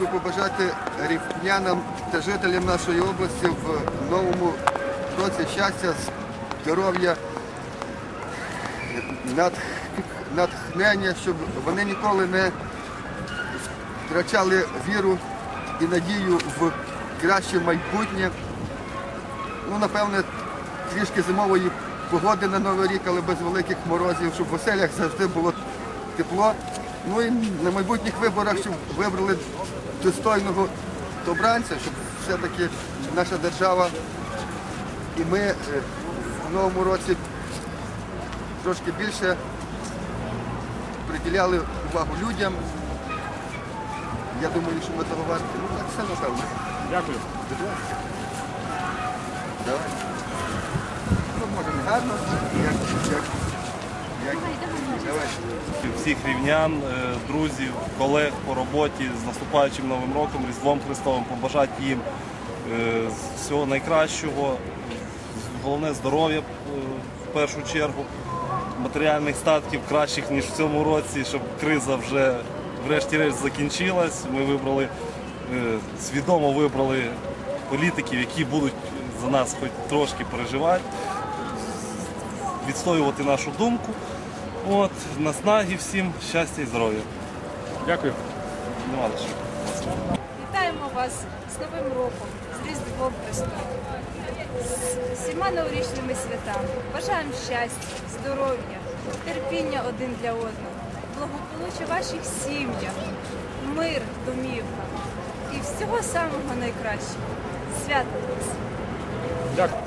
би побажати рівнянам та жителям нашої області в новому році щастя, здоров'я, натхнення, щоб вони ніколи не втрачали віру і надію в краще майбутнє. Ну, напевне, трішки зимової погоди на Новий рік, але без великих морозів, щоб в оселях завжди було тепло. Ну і на майбутніх виборах, щоб вибрали достойного обранця, щоб все-таки наша держава і ми е, в новому році трошки більше приділяли увагу людям. Я думаю, що ми того варті. Ну так все напевно. Дякую. Давай. Ну, може не гарно, як. Всіх рівнян, е, друзів, колег по роботі з наступаючим Новим роком, Різдвом Христовим, побажати їм е, всього найкращого, головне здоров'я е, в першу чергу, матеріальних статків кращих, ніж в цьому році, щоб криза вже врешті-решт закінчилась. Ми вибрали, свідомо вибрали політиків, які будуть за нас хоч трошки переживати відстоювати нашу думку. От, наснаги всім, щастя і здоров'я. Дякую. Нема лише. Вітаємо вас з Новим роком, з Різдвом Христовим, з всіма новорічними святами. Бажаємо щастя, здоров'я, терпіння один для одного, благополуччя ваших сім'ях, мир в домівках і всього самого найкращого. Свято вас! Дякую.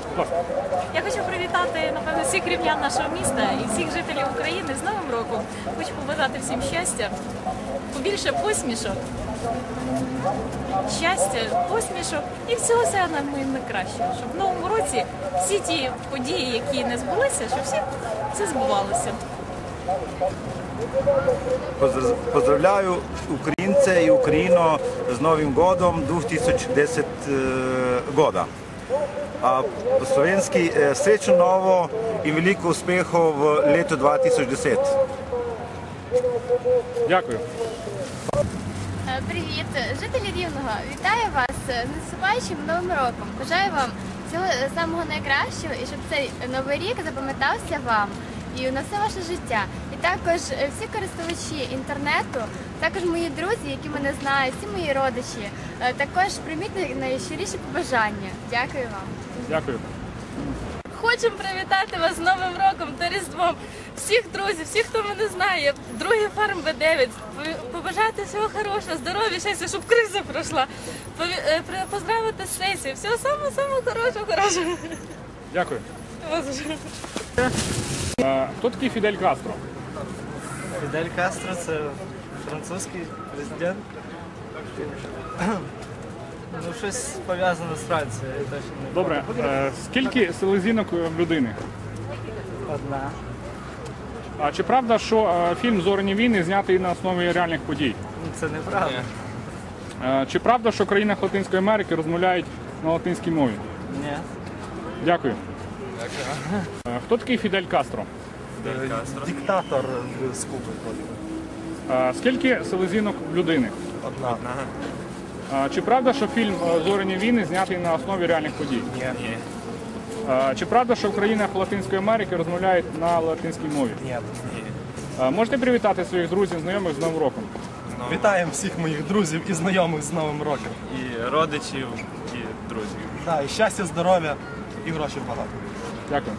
Я хочу привітати напевно всіх рівнян нашого міста і всіх жителів України з Новим роком. Хочу побажати всім щастя, побільше посмішок, щастя, посмішок і всього себе найкращого. Щоб в новому році всі ті події, які не збулися, щоб всі це збувалося. Поздравляю Украинца и Украину с Новым годом 2010 э, года. А по-словенски э, сречно ново и велико успехов в лето 2010. Дякую. Е, Привіт, жителі Рівного! Вітаю вас з наступаючим новим роком. Бажаю вам всього е, самого найкращого і щоб цей новий рік запам'ятався вам і на все ваше життя. І також е, всі користувачі інтернету, також мої друзі, які мене знають, всі мої родичі, е, також прийміть найщиріші побажання. Дякую вам. Дякую. Хочемо привітати вас з Новим роком та Різдвом. Всіх друзів, всіх, хто мене знає, другий фарм Б9. Побажати всього хорошого, здоров'я, щастя, щоб криза пройшла. Е, Поздравити з сесією. Всього самого самого хорошого, хорошого. Дякую. Хто такий Фідель Кастро? Фідель Кастро це французький президент. Ну, щось пов'язане з Францією, я точно не Добре. Е, Скільки селезінок в людини? одна. А чи правда, що е, фільм Зорені війни знятий на основі реальних подій? Ну, Це неправда. Е, Чи правда, що в країнах Латинської Америки розмовляють на латинській мові? Ні. Дякую. Е, Хто такий Фідель Кастро? Диктатор з Куби. Е, Скільки селезінок в людини? Одна. Чи правда, що фільм е, Зорені війни знятий на основі реальних подій? Ні. Чи правда, що в країнах Латинської Америки розмовляють на латинській мові? Ні. Можете привітати своїх друзів, знайомих з Новим роком? Вітаємо всіх моїх друзів і знайомих з Новим роком. і родичів, і друзів. Да, і щастя, здоров'я і грошей багато. Дякую.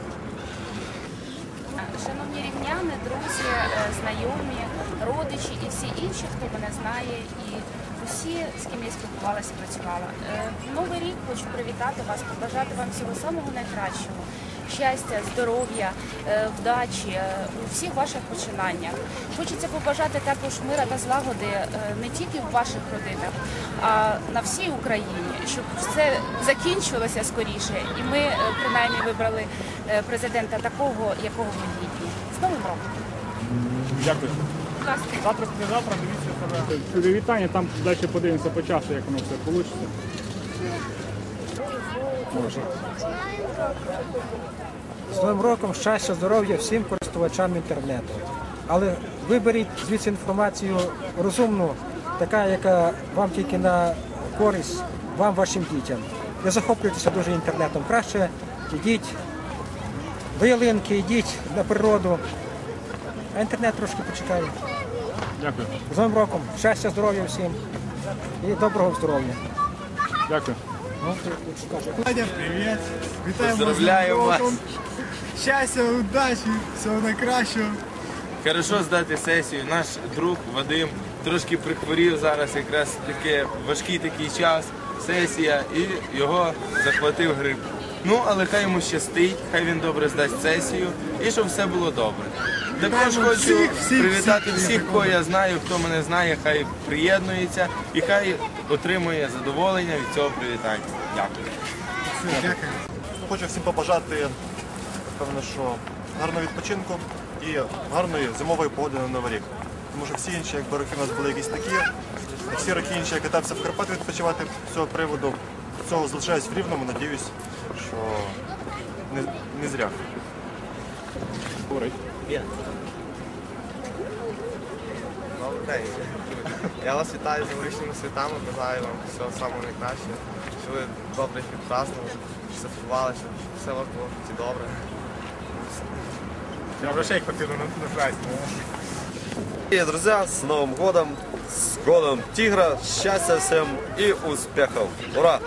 Шановні рівняни, друзі, е, знайомі, родичі і всі інші, хто мене знає, і усі, з ким я спілкувалася, працювала. Е, Новий рік хочу привітати вас, побажати вам всього самого найкращого. Щастя, здоров'я, е, вдачі е, у всіх ваших починаннях. Хочеться побажати також мира та злагоди не тільки в ваших родинах, а на всій Україні, щоб все закінчилося скоріше, і ми принаймні вибрали президента такого, якого ми гідні. З Новим роком! Дякую. Будь ласка. Завтра, завтра дивіться себе. Привітання, там далі подивимося по часу, як воно все вийде. З Новим роком щастя, здоров'я всім користувачам інтернету. Але виберіть звідси інформацію розумну така, яка вам тільки на користь, вам, вашим дітям. Не захоплюйтеся дуже інтернетом. Краще йдіть до ялинки, йдіть на природу. А інтернет трошки почекає. Дякую. З Новим роком! Щастя, здоров'я всім і доброго здоров'я. Дякую. Ну. Надя, привіт! Вітаємо Поздравляю з вас. Щастя, удачі, всього найкращого. Хорошо здати сесію. Наш друг Вадим трошки прихворів зараз, якраз таке важкий такий час, сесія, і його захватив грип. Ну, але хай йому щастить, хай він добре здасть сесію і щоб все було добре. Також хочу привітати всіх, всіх, кого я знаю, хто мене знає, хай приєднується і хай отримує задоволення від цього привітання. Дякую. Дякую. Хочу всім побажати, певно, що гарного відпочинку і гарної зимової погоди на Новий рік. Тому що всі інші, якби роки у нас були якісь такі, всі роки інші я катався в Карпати відпочивати з цього приводу. Цього залишаюсь в Рівному, надіюсь, що не, не зря. Говорить. Добрий день. Я вас вітаю з новорічними святами, бажаю вам всього самого найкращого, щоб ви добре їх відпразнували, святкували, щоб все у вас було в житті добре. Грошей хватило на, на праздник. Привет, друзья, с Новым годом, с годом тигра, счастья всем и успехов. Ура!